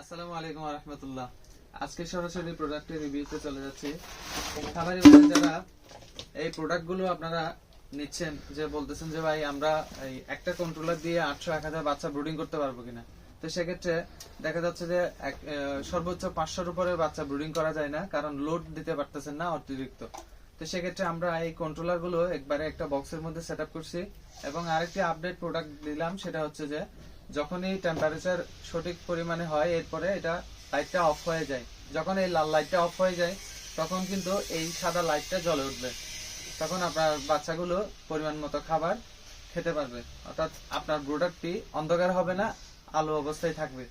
আসসালামু আলাইকুম রহমতুল্লাহ আজকে সরাসরি প্রোডাক্টের রিভিউতে চলে যাচ্ছি। খাবারের বাজারে যারা এই প্রোডাক্টগুলো আপনারা নিচ্ছেন, যে বলতেছেন যে ভাই আমরা এই একটা কন্ট্রোলার দিয়ে আটশো এক হাজার বাচ্চা ব্রুডিং করতে পারব কিনা। তো সেক্ষেত্রে দেখা যাচ্ছে যে সর্বোচ্চ পাঁচশোর উপরে বাচ্চা ব্রুডিং করা যায় না, কারণ লোড দিতে পারতেছেন না অতিরিক্ত। তো সেক্ষেত্রে আমরা এই কন্ট্রোলারগুলো একবারে একটা বক্সের মধ্যে সেট করছি। এবং আরেকটি আপডেট প্রোডাক্ট দিলাম, সেটা হচ্ছে যে যখনই টেম্পারেচার সঠিক পরিমাণে হয়, এরপরে এটা লাইটটা অফ হয়ে যায়। যখন এই লাল লাইটটা অফ হয়ে যায়, তখন কিন্তু এই সাদা লাইটটা জ্বলে উঠবে। তখন আপনার বাচ্চাগুলো পরিমাণ মতো খাবার খেতে পারবে। অর্থাৎ আপনার ব্রোডারটি অন্ধকার হবে না, আলো অবস্থায় থাকবে।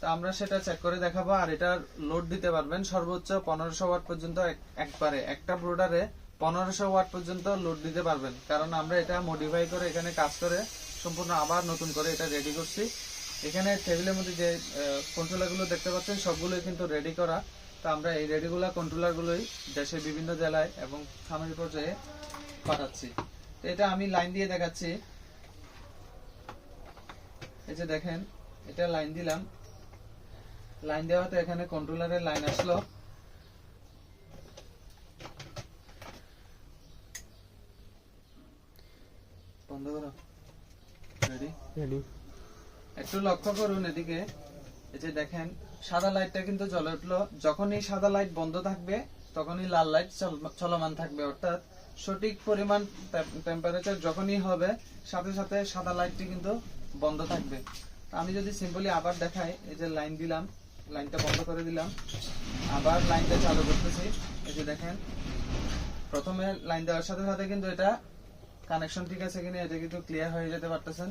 তো আমরা সেটা চেক করে দেখাবো, আর এটার লোড দিতে পারবেন সর্বোচ্চ পনেরোশো ওয়াট পর্যন্ত এক- একবারে। একটা ব্রোডারে পনেরোশো ওয়াট পর্যন্ত লোড দিতে পারবেন। কারণ আমরা এটা মডিফাই করে এখানে কাজ করে সম্পূর্ণ আবার নতুন করে এটা রেডি করছি। এখানে টেবিলের মধ্যে যে কন্ট্রোলারগুলো দেখতে পাচ্ছেন, সবগুলোই কিন্তু রেডি করা। তো আমরা এই রেডিগুলা কন্ট্রোলার গুলোই দেশের বিভিন্ন জেলায় এবং খামারি পর্যায়ে পাঠাচ্ছি। তো এটা আমি লাইন দিয়ে দেখাচ্ছি। এই যে দেখেন, এটা লাইন দিলাম। লাইন দেওয়াতে এখানে কন্ট্রোলারের লাইন আসলো। বন্ধ করো। একটু লক্ষ্য করুন এদিকে। এই যে দেখেন সাদা লাইটটা কিন্তু জ্বলে উঠল। যখনই সাদা লাইট বন্ধ থাকবে তখনই লাল লাইট চলমান থাকবে। অর্থাৎ সঠিক পরিমাণ টেম্পারেচার যখনই হবে সাথে সাথে সাদা লাইটটি কিন্তু বন্ধ থাকবে। আমি যদি সিম্পলি আবার দেখাই এই যে লাইন দিলাম লাইনটা বন্ধ করে দিলাম। আবার লাইনটা চালু করতেছি। এই যে দেখেন প্রথমে লাইন দেওয়ার সাথে সাথে কিন্তু এটা কানেকশন ঠিক আছে কিনা এটা কিন্তু ক্লিয়ার হয়ে যেতে পারতেছেন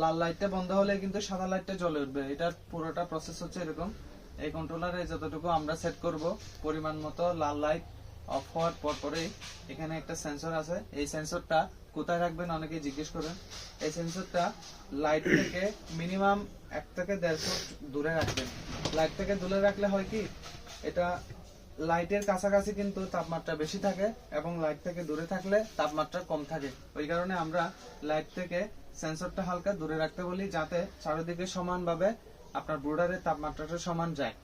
লাল লাইটটা বন্ধ হলে কিন্তু সাদা লাইটটা জ্বলে উঠবে। এটা পুরোটা প্রসেস হচ্ছে এরকম। এই কন্ট্রোলারে যতটুকু আমরা সেট করব, পরিমাণ মতো লাল লাইট অফ হওয়ার পর পরেই এখানে একটা সেন্সর আছে। এই সেন্সরটা কোথায় রাখবেন অনেকে জিজ্ঞেস করেন এই সেন্সরটা লাইট থেকে মিনিমাম এক থেকে দেড় ফুট দূরে রাখবেন। লাইট থেকে দূরে রাখলে হয় কি? এটা লাইটের কাছাকাছি কিন্তু তাপমাত্রা বেশি থাকে এবং লাইট থেকে দূরে থাকলে তাপমাত্রা কম থাকে। ওই কারণে আমরা লাইট থেকে সেন্সরটা হালকা দূরে রাখতে বলি যাতে চারিদিকে সমানভাবে আপনার ব্রুডারের তাপমাত্রাটা সমান যায়।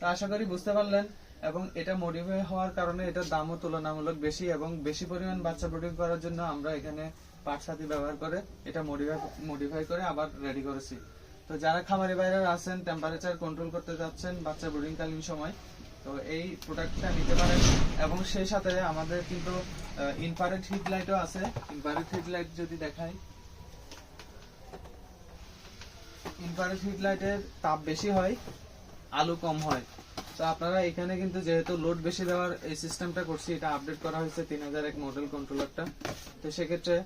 তা আশা করি বুঝতে পারলেন এবং এটা মডিফাই হওয়ার কারণে এটার দামও তুলনামূলক বেশি এবং বেশি পরিমাণ বাচ্চা ব্রুডিং করার জন্য আমরা এখানে পাটসাথী ব্যবহার করে এটা মডিফাই মডিফাই করে আবার রেডি করেছি। তো যারা খামারি বাইরে আছেন টেম্পারেচার কন্ট্রোল করতে যাচ্ছেন বাচ্চা ব্রুডিং কালীন সময় তো এই প্রোডাক্টটা নিতে পারেন। এবং সেই সাথে আমাদের কিন্তু ইনফারেট হিট লাইটও আছে। ইনফারেট হিট লাইট যদি দেখাই। ইনফারেট হিট লাইটের তাপ বেশি হয়, আলো কম হয়। তো আপনারা এখানে কিন্তু যেহেতু লোড বেশি দেওয়ার এই সিস্টেমটা করছি, এটা আপডেট করা হয়েছে তিন হাজার এক মডেল কন্ট্রোলারটা তো সেক্ষেত্রে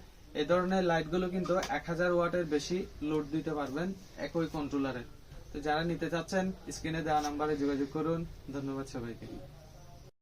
এই ধরনের লাইটগুলো কিন্তু এক হাজার ওয়াটের বেশি লোড দিতে পারবেন একই কন্ট্রোলারে তো যারা নিতে চাচ্ছেন স্ক্রিনে দেওয়া নাম্বারে যোগাযোগ করুন। ধন্যবাদ সবাইকে।